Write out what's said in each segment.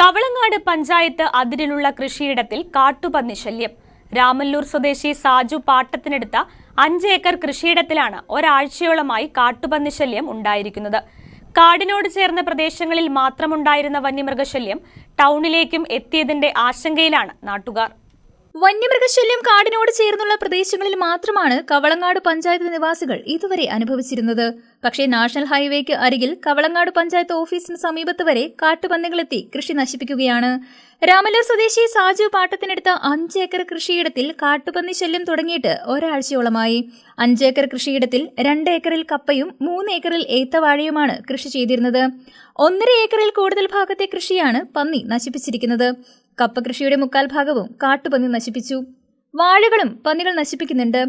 കവളങ്ങാട് പഞ്ചായത്ത് അതിരിലുള്ള കൃഷിയിടത്തിൽ കാട്ടുപന്നി ശല്യം. രാമല്ലൂർ സ്വദേശി സാജു പാട്ടത്തിനെടുത്ത അഞ്ച് ഏക്കർ കൃഷിയിടത്തിലാണ് ഒരാഴ്ചയോളമായി കാട്ടുപന്നി ശല്യം ഉണ്ടായിരിക്കുന്നത്. കാടിനോട് ചേർന്ന പ്രദേശങ്ങളിൽ മാത്രമുണ്ടായിരുന്ന വന്യമൃഗശല്യം ടൗണിലേക്കും എത്തിയതിന്റെ ആശങ്കയിലാണ് നാട്ടുകാർ. വന്യമൃഗശല്യം കാടിനോട് ചേർന്നുള്ള പ്രദേശങ്ങളിൽ മാത്രമാണ് കവളങ്ങാട് പഞ്ചായത്ത് നിവാസികൾ ഇതുവരെ അനുഭവിച്ചിരുന്നത്. പക്ഷേ നാഷണൽ ഹൈവേക്ക് അരികിൽ കവളങ്ങാട് പഞ്ചായത്ത് ഓഫീസിന് സമീപത്ത് വരെ കാട്ടുപന്നികളെത്തി കൃഷി നശിപ്പിക്കുകയാണ്. രാമല്ലൂർ സ്വദേശി സാജു പാട്ടത്തിനെടുത്ത അഞ്ച് ഏക്കർ കൃഷിയിടത്തിൽ കാട്ടുപന്നി ശല്യം തുടങ്ങിയിട്ട് ഒരാഴ്ചയോളമായി. അഞ്ച് ഏക്കർ കൃഷിയിടത്തിൽ രണ്ട് ഏക്കറിൽ കപ്പയും മൂന്ന് ഏക്കറിൽ ഏത്തവാഴയുമാണ് കൃഷി ചെയ്തിരുന്നത്. ഒന്നര ഏക്കറിൽ കൂടുതൽ ഭാഗത്തെ കൃഷിയാണ് പന്നി നശിപ്പിച്ചിരിക്കുന്നത്. കപ്പ കൃഷിയുടെ മുക്കാൽ ഭാഗവും കാട്ടുപന്നി നശിപ്പിച്ചു. വാഴകളും പന്നികൾ നശിപ്പിക്കുന്നുണ്ട്.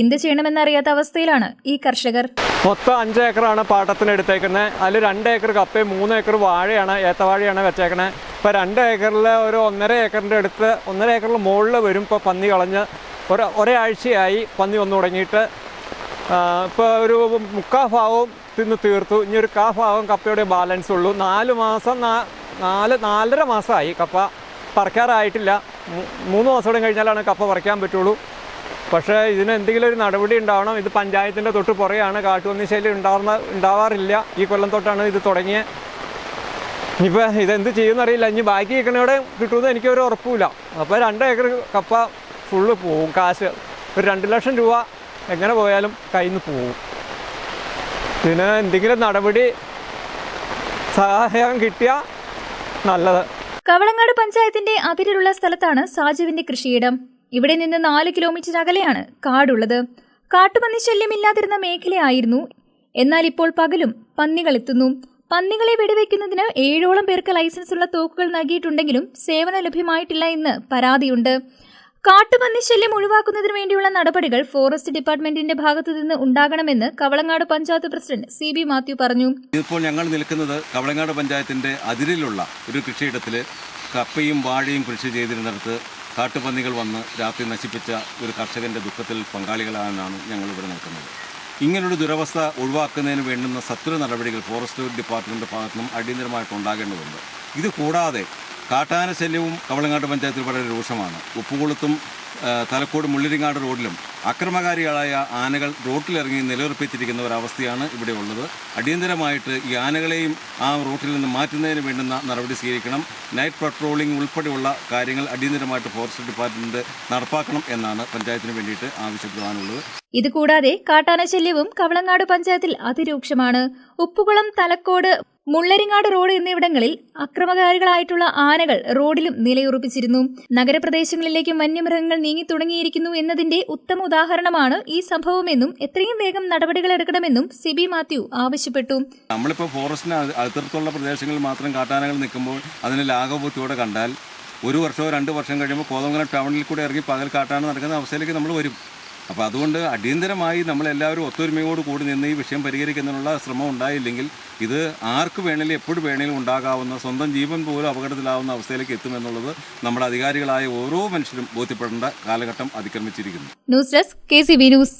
എന്ത് ചെയ്യണമെന്നറിയാത്ത അവസ്ഥയിലാണ് ഈ കർഷകർ. മൊത്തം അഞ്ച് ഏക്കറാണ് പാട്ടത്തിന് എടുത്തേക്കുന്നത് അതിൽ രണ്ട് ഏക്കർ കപ്പയും മൂന്ന് ഏക്കർ വാഴയാണ് ഏത്തവാഴയാണ് വെച്ചേക്കണേ ഇപ്പോൾ രണ്ട് ഏക്കറിൽ ഒരു ഒന്നര ഏക്കറിന്റെ അടുത്ത് ഒന്നര ഏക്കറിൽ മുകളിൽ വരും ഇപ്പോൾ പന്നി കളഞ്ഞ്. ഒരു ഒരാഴ്ചയായി പന്നി വന്നു തുടങ്ങിയിട്ട്. ഇപ്പോൾ ഒരു മുക്കാ ഭാവവും തിന്ന് തീർത്തു. ഇനി ഒരു കാ ഭാവം കപ്പയുടെ ബാലൻസ് ഉള്ളൂ നാല് മാസം നാല് നാലര മാസമായി കപ്പ പറിക്കാറായിട്ടില്ല. മൂന്ന് മാസം കൂടെ കഴിഞ്ഞാലാണ് കപ്പ പറിക്കാൻ പറ്റുള്ളൂ. പക്ഷേ ഇതിന് എന്തെങ്കിലും ഒരു നടപടി ഉണ്ടാവണം. ഇത് പഞ്ചായത്തിന്റെ തൊട്ട് പുറയാണ് കാട്ടുപന്നി ശല്യം ഉണ്ടാവുന്ന ഉണ്ടാവാറില്ല. ഈ കൊല്ലം തൊട്ടാണ് ഇത് തുടങ്ങിയത് ഇനിയിപ്പോൾ ഇതെന്ത് ചെയ്യുമെന്നറിയില്ല. ഇനി ബാക്കി നിൽക്കണവിടെ കിട്ടുമെന്ന് എനിക്കൊരു ഉറപ്പില്ല അപ്പോൾ രണ്ട് ഏക്കർ കപ്പ ഫുള്ള് പോവും. കാശ് ഒരു രണ്ട് ലക്ഷം രൂപ എങ്ങനെ പോയാലും കയ്യിൽ നിന്ന് പോവും. ഇതിന് എന്തെങ്കിലും നടപടി സഹായം കിട്ടിയാൽ നല്ലത്. കവളങ്ങാട് പഞ്ചായത്തിന്റെ അതിരിലുള്ള സ്ഥലത്താണ് സാജുവിന്റെ കൃഷിയിടം. ഇവിടെ നിന്ന് നാല് കിലോമീറ്റർ അകലെയാണ് കാടുള്ളത്. കാട്ടുപന്നി ശല്യമില്ലാതിരുന്ന മേഖലയായിരുന്നു. എന്നാൽ ഇപ്പോൾ പകലും പന്നികൾ എത്തുന്നു. പന്നികളെ വെടിവെക്കുന്നതിന് ഏഴോളം പേർക്ക് ലൈസൻസ് ഉള്ള തോക്കുകൾ നൽകിയിട്ടുണ്ടെങ്കിലും സേവനം ലഭ്യമായിട്ടില്ല എന്ന് പരാതിയുണ്ട്. കാട്ടുപന്നി ശല്യം ഒഴിവാക്കുന്നതിന് വേണ്ടിയുള്ള നടപടികൾ ഫോറസ്റ്റ് ഡിപ്പാർട്ട്മെന്റിന്റെ ഭാഗത്തു നിന്ന് ഉണ്ടാകണമെന്ന് Kavalangad panchayat president C B Mathew പറഞ്ഞു. ഇപ്പോൾ ഞങ്ങൾ നിൽക്കുന്നത് കവളങ്ങാട് പഞ്ചായത്തിന്റെ അതിരിലുള്ള ഒരു കൃഷിയിടത്തിൽ കപ്പയും വാഴയും കൃഷി ചെയ്തിരുന്നിടത്ത് കാട്ടുപന്നികൾ വന്ന് രാത്രി നശിപ്പിച്ച ഒരു കർഷകന്റെ ദുഃഖത്തിൽ പങ്കാളികളാണെന്നാണ് ഞങ്ങൾ ഇവിടെ നിൽക്കുന്നത് ഇങ്ങനൊരു ദുരവസ്ഥ ഒഴിവാക്കുന്നതിന് വേണ്ടുന്ന സത്വര നടപടികൾ ഫോറസ്റ്റ് ഡിപ്പാർട്ട്മെന്റ് ഭാഗത്തുനിന്നും അടിയന്തരമായിട്ട് ഉണ്ടാകേണ്ടതുണ്ട്. ഇത് കൂടാതെ കാട്ടാന ശല്യവും കവളങ്ങാട് പഞ്ചായത്തിൽ വളരെ രൂക്ഷമാണ്. ഉപ്പുകുളത്തും തലക്കോട് മുള്ളിരിങ്ങാട് റോഡിലും അക്രമകാരികളായ ആനകൾ റോട്ടിലിറങ്ങി നിലയുറപ്പിച്ചിരിക്കുന്ന ഒരവസ്ഥയാണ് ഇവിടെ ഉള്ളത്. അടിയന്തരമായിട്ട് ഈ ആനകളെയും ആ റോട്ടിൽ നിന്ന് മാറ്റുന്നതിന് വേണ്ടുന്ന നടപടി സ്വീകരിക്കണം. നൈറ്റ് പട്രോളിംഗ് ഉൾപ്പെടെയുള്ള കാര്യങ്ങൾ അടിയന്തരമായിട്ട് ഫോറസ്റ്റ് ഡിപ്പാർട്ട്മെന്റ് നടപ്പാക്കണം എന്നാണ് പഞ്ചായത്തിന് വേണ്ടിയിട്ട് ആവശ്യപ്പെടുവാനുള്ളത് ഇതുകൂടാതെ കാട്ടാനശല്യവും കവളങ്ങാട് പഞ്ചായത്തിൽ അതിരൂക്ഷമാണ്. ഉപ്പുകുളം തലക്കോട് മുള്ളരിങ്ങാട് റോഡ് എന്നിവിടങ്ങളിൽ അക്രമകാരികളായിട്ടുള്ള ആനകൾ റോഡിലും നിലയുറപ്പിച്ചിരുന്നു. നഗരപ്രദേശങ്ങളിലേക്കും വന്യമൃഗങ്ങൾ നീങ്ങി തുടങ്ങിയിരിക്കുന്നു എന്നതിന്റെ ഉത്തമ ഉദാഹരണമാണ് ഈ സംഭവമെന്നും എത്രയും വേഗം നടപടികൾ എടുക്കണമെന്നും സിബി മാത്യു ആവശ്യപ്പെട്ടു. നമ്മളിപ്പോൾ ഫോറസ്റ്റിന് പ്രദേശങ്ങളിൽ മാത്രം കാട്ടാനകൾ നിൽക്കുമ്പോൾ അതിനെ ലാഘവബുദ്ധിയോടെ കണ്ടാൽ ഒരു വർഷമോ രണ്ട് വർഷം കഴിയുമ്പോൾ കോതമംഗലം ടൗണിൽ കൂടെ ഇറങ്ങി പകൽ കാട്ടാന നടക്കുന്ന അവസ്ഥയിലേക്ക് നമ്മൾ വരും. അപ്പോൾ അതുകൊണ്ട് അടിയന്തരമായി നമ്മളെല്ലാവരും ഒത്തൊരുമയോട് കൂടി നിന്ന് ഈ വിഷയം പരിഹരിക്കുന്നതിനുള്ള ശ്രമം ഉണ്ടായില്ലെങ്കിൽ ഇത് ആർക്ക് വേണേലും എപ്പോഴും വേണേലും ഉണ്ടാകാവുന്ന സ്വന്തം ജീവൻ പോലും അപകടത്തിലാവുന്ന അവസ്ഥയിലേക്ക് എത്തുമെന്നുള്ളത് നമ്മുടെ അധികാരികളായ ഓരോ മനുഷ്യരും ബോധ്യപ്പെടേണ്ട കാലഘട്ടം അതിക്രമിച്ചിരിക്കുന്നു. News desk K C news.